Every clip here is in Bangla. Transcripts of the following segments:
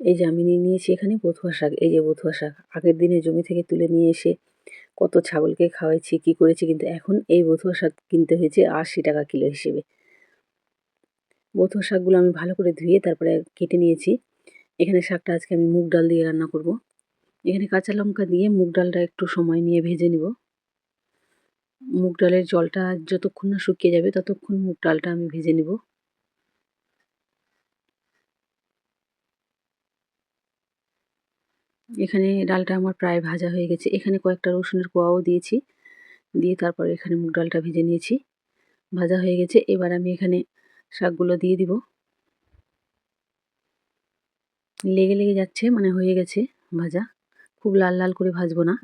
এই যে আমি নিয়ে নিয়েছি এখানে বথুয়া শাক, এই যে বথুয়া শাক। আগের দিনে জমি থেকে তুলে নিয়ে এসে কত ছাগলকে খাওয়াইছি, কি করেছি, কিন্তু এখন এই বথুয়া শাক কিনতে হয়েছে আশি টাকা কিলো হিসেবে। বথুয়া শাকগুলো আমি ভালো করে ধুয়ে তারপরে কেটে নিয়েছি। এখানে শাকটা আজকে আমি মুগ ডাল দিয়ে রান্না করব। এখানে কাঁচা লঙ্কা দিয়ে মুগ ডালটা একটু সময় নিয়ে ভেজে নিব। মুগ ডালের জলটা যতক্ষণ না শুকিয়ে যাবে ততক্ষণ মুগ ডালটা আমি ভেজে নিব। এখানে ডালটা আমার প্রায় ভাজা হয়ে গেছে। এখানে কয়েকটা রসুনের কোয়াও দিয়েছি। দিয়ে তারপর এখানে মুগ ডালটা ভেজে নিয়েছি। ভাজা হয়ে গেছে। এবার আমি এখানে শাকগুলো দিয়ে দিব। লেগে লেগে যাচ্ছে মানে হয়ে গেছে ভাজা। খুব লাল লাল করে ভাজবো না।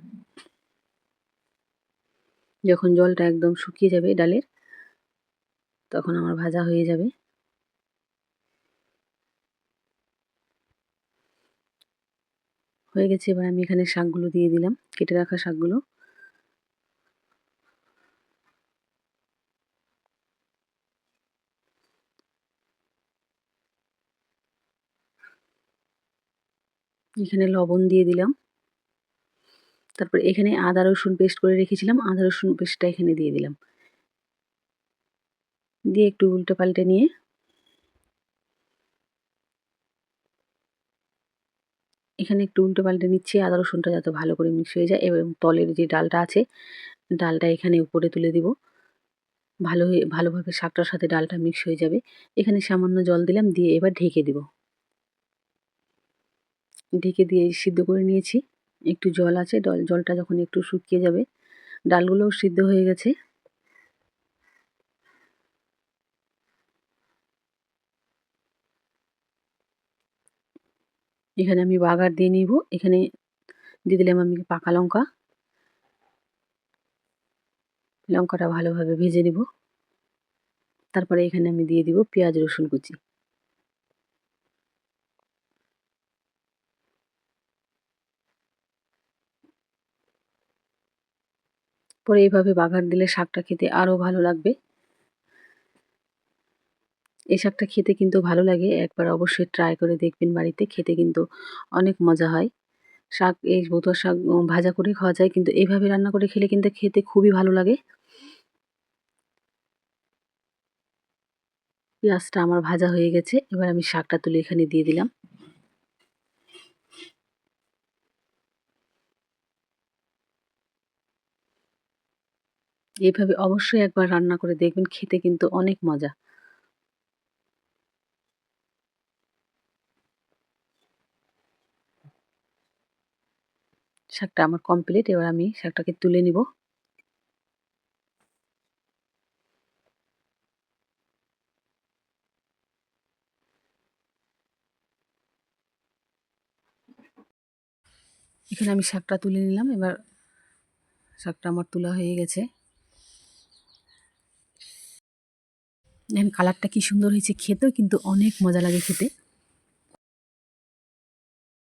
যখন জলটা একদম শুকিয়ে যাবে ডালের, তখন আমার ভাজা হয়ে যাবে। হয়ে গেছে, এবার আমি এখানে শাকগুলো দিয়ে দিলাম, কেটে রাখা শাকগুলো। এখানে লবণ দিয়ে দিলাম। তারপর এখানে আদা রসুন পেস্ট করে রেখেছিলাম, আদা রসুন পেস্টটা এখানে দিয়ে দিলাম। দিয়ে একটু উল্টে পাল্টে নিয়ে এখানে একটু উল্টে পাল্টে নিচ্ছি, আদা, রসুনটা যাতে ভালো করে মিক্স হয়ে যায় এবং তলের যে ডালটা আছে, ডালটা এখানে উপরে তুলে দিব। ভালো হয়ে, ভালোভাবে শাকটার সাথে ডালটা মিক্স হয়ে যাবে। এখানে সামান্য জল দিলাম, দিয়ে এবার ঢেকে দিব। ঢেকে দিয়ে সিদ্ধ করে নিয়েছি। একটু জল আছে জলটা যখন একটু শুকিয়ে যাবে, ডালগুলোও সিদ্ধ হয়ে গেছে। এখানে আমি বাগার দিয়ে নিব। এখানে দিয়ে দিলাম আমি পাকা লঙ্কা। লঙ্কাটা ভালোভাবে ভেজে নিব। তারপরে এখানে আমি দিয়ে দিব পেঁয়াজ, রসুন কুচি। পরে এইভাবে বাগার দিলে শাকটা খেতে আরও ভালো লাগবে। এই শাকটা খেতে কিন্তু ভালো লাগে। একবার অবশ্যই ট্রাই করে দেখবেন বাড়িতে, খেতে কিন্তু অনেক মজা হয়। শাক, এই বতুয়া শাক ভাজা করে খাওয়া যায়, কিন্তু এইভাবে রান্না করে খেলে কিন্তু খেতে খুবই ভালো লাগে। পেঁয়াজটা আমার ভাজা হয়ে গেছে, এবার আমি শাকটা তুলে এখানে দিয়ে দিলাম। এইভাবে অবশ্যই একবার রান্না করে দেখবেন, খেতে কিন্তু অনেক মজা। শাকটা আমার কমপ্লিট এবার আমি শাকটাকে তুলে নিব। এখানে আমি শাকটা তুলে নিলাম, এবার শাকটা আমার তোলা হয়ে গেছে। দেখেন কালারটা কি সুন্দর হয়েছে খেতেও, কিন্তু অনেক মজা লাগে খেতে।